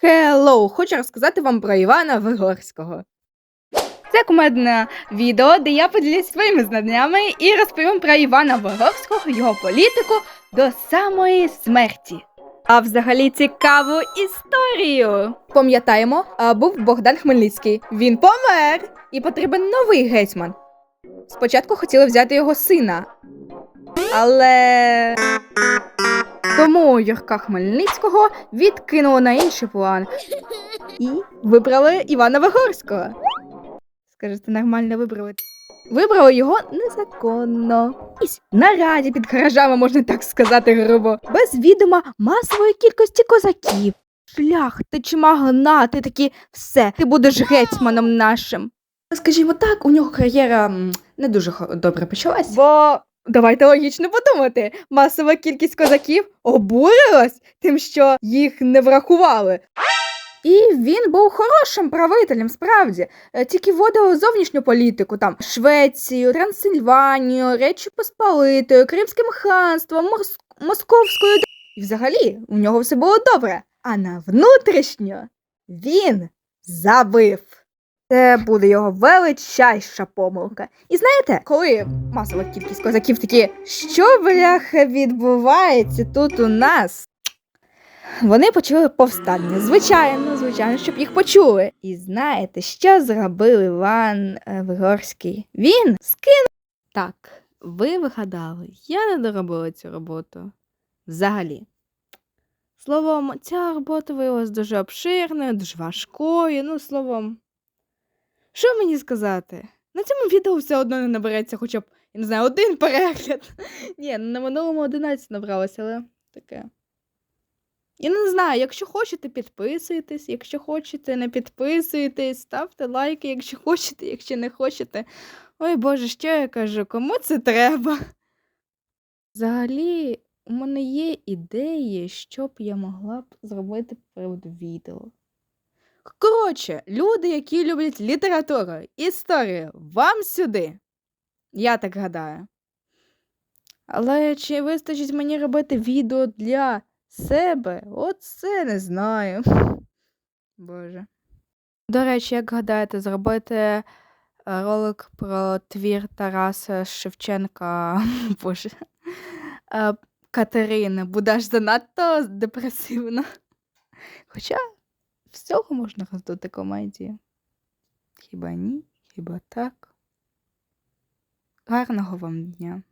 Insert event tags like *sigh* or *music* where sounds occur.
Хеллоу! Хочу розказати вам про Івана Вигорського. Це кумедне відео, де я поділюсь своїми знаннями і розповім про Івана Вигорського, його політику до самої смерті. А взагалі цікаву історію. Пам'ятаємо, був Богдан Хмельницький. Він помер і потрібен новий гетьман. Спочатку хотіли взяти його сина, але тому Юрка Хмельницького відкинуло на інший план і вибрали Івана Вигорського. Скажете, нормально вибрали. Вибрали його незаконно. На раді під гаражами, можна так сказати, грубо. Без відома масової кількості козаків. Шляхти чи магнати такі все, ти будеш гетьманом нашим. Скажімо так, у нього кар'єра м, не дуже хо- добре почалась. Бо давайте логічно подумати. Масова кількість козаків обурилась тим, що їх не врахували. І він був хорошим правителем, справді. Е, Тільки вводив зовнішню політику, там Швецію, Трансильванію, Речі Посполитою, Кримським ханством, Мос- Московською. І взагалі у нього все було добре. А на внутрішньо він забив. Це буде його величайша помилка. І знаєте, коли масова кількість козаків такі, що бляха відбувається тут у нас? Вони почули повстання. Звичайно, звичайно, щоб їх почули. І знаєте, що зробив Іван е, Вигорський? Він скинув. Так, ви вигадали, я не доробила цю роботу. Взагалі. Словом, ця робота виявилась дуже обширною, дуже важкою. Ну, словом, що мені сказати? На цьому відео все одно не набереться хоча б, я не знаю, один перегляд. *laughs* Ні, на минулому 11 набралося, але таке. Я не знаю, якщо хочете, підписуйтесь, якщо хочете, не підписуйтесь, ставте лайки, якщо *laughs* хочете, якщо не хочете. Ой Боже, що я кажу, кому це треба? Взагалі, у мене є ідеї, що б я могла б зробити перед відео. Коротше, люди, які люблять літературу, історію, вам сюди. Я так гадаю. Але чи вистачить мені робити відео для себе? Оце не знаю. *laughs* Боже. До речі, як гадаєте, зробити е, ролик про твір Тараса Шевченка, *laughs* Боже, е, Катерини буде аж занадто депресивно. Хоча з цього можна роздати комедію. Хіба ні? Хіба так? Гарного вам дня.